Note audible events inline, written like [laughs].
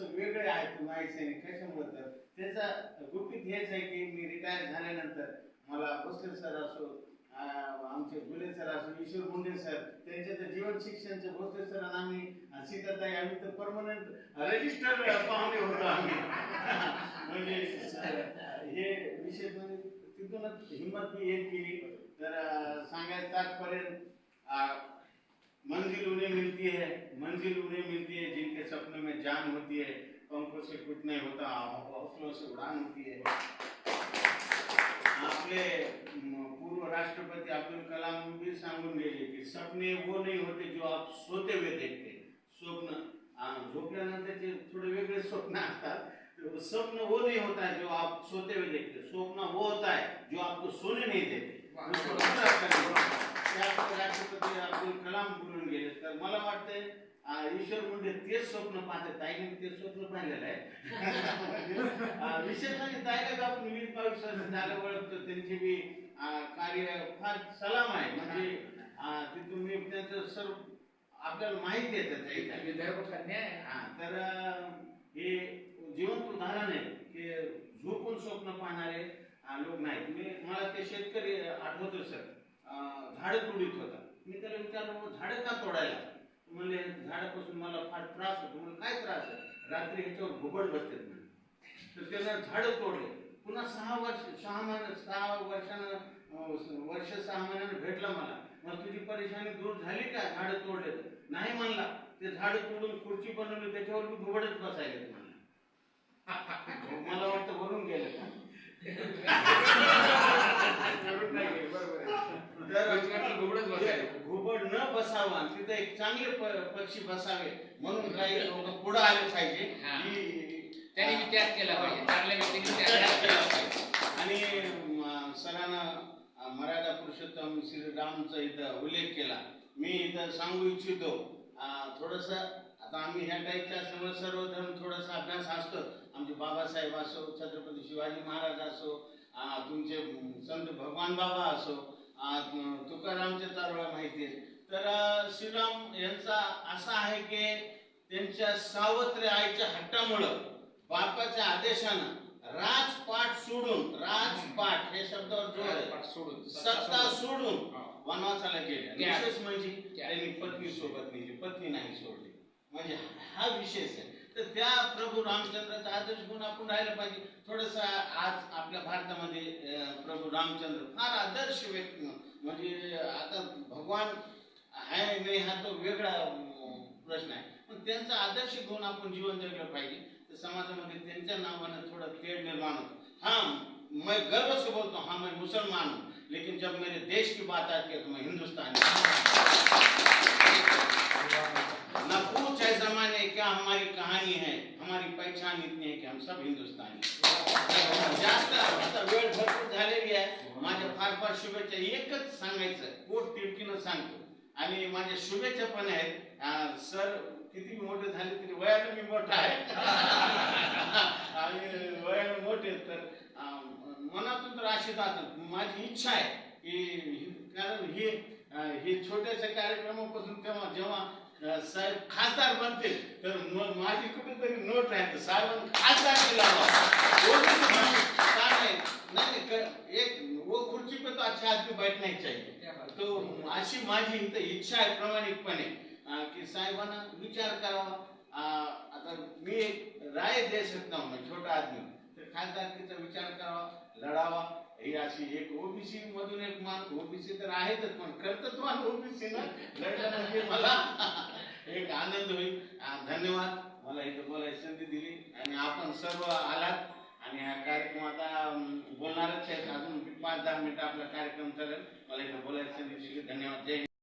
माहिती नाही कशामुळे तर? त्याचा गुपित हेच आहे की मी रिटायर झाल्यानंतर मला भोसले सर असो आमचे गुले सर असो ईश्वर मुंडे सर त्यांच्या तर जीवन शिक्षणचे भोसले सर आम्ही सीताताई आम्ही तर परमनंट रजिस्टर पाहुणे होतो आम्ही. [laughs] म्हणजे हे विशेष म्हणजे तिथूनच हिंमत मी हे केली. तर सांगायचं तात्पर्य उन्हें मिलती है मंजिल उन्हें मिलती है जिनके सपनों में जान होती है पंखों से कुछ नहीं होता हौसलों से उड़ान होती है। आपले पूर्व राष्ट्रपती अब्दुल कलाम भी सांगून गेले की सपने वो नहीं होते जो आप सोते हुए देखते। स्वप्न आ, झोपल्यानंतरचे थोडे वेगळे स्वप्न असतात तो स्वप्न वो नहीं होता है जो आप सोते हुए देखते। स्वप्न वो होता है जो आपको सोने नहीं देते। तर मला वाटतंय ईश्वर म्हणजे तेच स्वप्न पाहते ताईने ते स्वप्न पाहिलेलं आहे. [laughs] विशेष म्हणजे ताईला आपण वीस बावीस वर्ष झालं ओळखतो. त्यांची आ, कार्य फार सलाम आहे. म्हणजे तिथून मी त्यांचं सर्व आपल्याला माहिती आहे त्याचं हा, तर हे जिवंत उदाहरण आहे की झोपून स्वप्न पाहणारे लोक नाहीत. मी मला ते शेतकरी आठवतो सर. झाडं तोडीत होता. मी त्याला विचारलं "मग झाडं का तोडायला? म्हणले झाडापासून मला फार त्रास होतो. म्हणजे काय त्रास आहे? रात्री ह्याच्यावर घुबड बसतात म्हणे. तर त्याला झाडं तोडले. पुन्हा सहा वर्ष सहा महिने सहा वर्षानं वर्ष सहा महिन्यानं भेटला मला. मग तुझी परेशानी दूर झाली का? झाडं तोडले नाही म्हणला. ते झाडं तोडून खुर्ची बनवली त्याच्यावर मी घुबडच बसायले म्हणला [laughs] मला वाटतं वरून गेलं. का [laughs] बरोबर आहे. तर रोजगार घुबडच बसायला. घुबड न बसावं आणि तिथे एक चांगले पक्षी बसावे म्हणून काही लोक पुढे आले पाहिजे. त्यांनी विचार केला पाहिजे. चांगल्या व्यक्तीने विचार केला पाहिजे. आणि सरांना मर्यादा पुरुषोत्तम श्रीरामचा इथं उल्लेख केला. मी इथं सांगू इच्छितो थोडस आता आम्ही ह्या टाईपच्या असल्यामुळे सर्व धर्म थोडासा अभ्यास असतो. आमचे बाबासाहेब असो छत्रपती शिवाजी महाराज असो तुमचे संत भगवान बाबा असो अ, तुकारामच्या चारोळ्या माहिती आहे तर श्रीराम यांचा असा आहे की त्यांच्या सावत्र आईच्या हट्टामुळं बापाच्या आदेशानं राजपाट सोडून राजपाट हे शब्दावर जोड आहे. पाठ सोडून सत्ता सोडून. वनवासाला गेले. विशेष म्हणजे त्या- त्यांनी पत्नी सोबत नेली पत्नी नाही सोडली. म्हणजे हा विशेष आहे. तर त्या प्रभू रामचंद्राचा आदर्श गुण आपण राहिला पाहिजे. थोडस आज आपल्या भारतामध्ये प्रभू रामचंद्र फार आदर्श व्यक्ती. म्हणजे आता भगवान आहे नाही हा तो वेगळा प्रश्न आहे. पण त्यांचा आदर्श घेऊन आपण जीवन जगलं पाहिजे. तर समाजामध्ये त्यांच्या नावानं थोडं खेळ निर्माण होतो. हा मैं गर्व से बोलता हूँ हाँ मैं मुसलमान हूँ. लेकिन जब मेरे देश की बात आती है तो मैं हिंदुस्तानी न पूछ है जमाने क्या हमारी कहानी है हमारी पहचान इतनी है कि हम सब हिंदुस्तानी जास्त आता वेळ भरपूर झालेली आहे. माझ्या फार फार शुभेच्छा. एकच सांगायचं पोट तिडकीनं सांगतो. आणि माझ्या शुभेच्छा पण आहेत. सर किती मोठे झाले तरी वयानं मी मोठा आहे. [laughs] आणि वयानं मोठे तर मनातून तर आशीर्वाद माझी इच्छा आहे की कारण हे हे छोट्याशा कार्यक्रमापासून तेव्हा जेव्हा साहेब खासदार बनतील तर मग माझी कुठेतरी नोट आहे. तर साहेबांनी खासदार केला नाही नाही, एक तो अच्छा आदमी बैठना चाहिए तो अशी माझी इच्छा आहे प्रामाणिकपणे. की साहेबांना विचार करावा. आता मी एक राय दे सकता हूं मैं छोटा आदमी. तर खासदारकीचा विचार करावा लढावा. ही अशी एक ओबीसी मधून एक मान. ओबीसी तर आहेतच पण कर्तृत्वान ओबीसी ना लढलं म्हणजे मला [laughs] एक आनंद होईल. धन्यवाद. मला इथं बोलायची संधी दिली. आणि आपण सर्व आलात. आणि हा कार्यक्रम आता बोलणारच आहेत. अजून पाच दहा मिनिटं आपला कार्यक्रम चालेल. मला इथं बोलायचं धन्यवाद. जय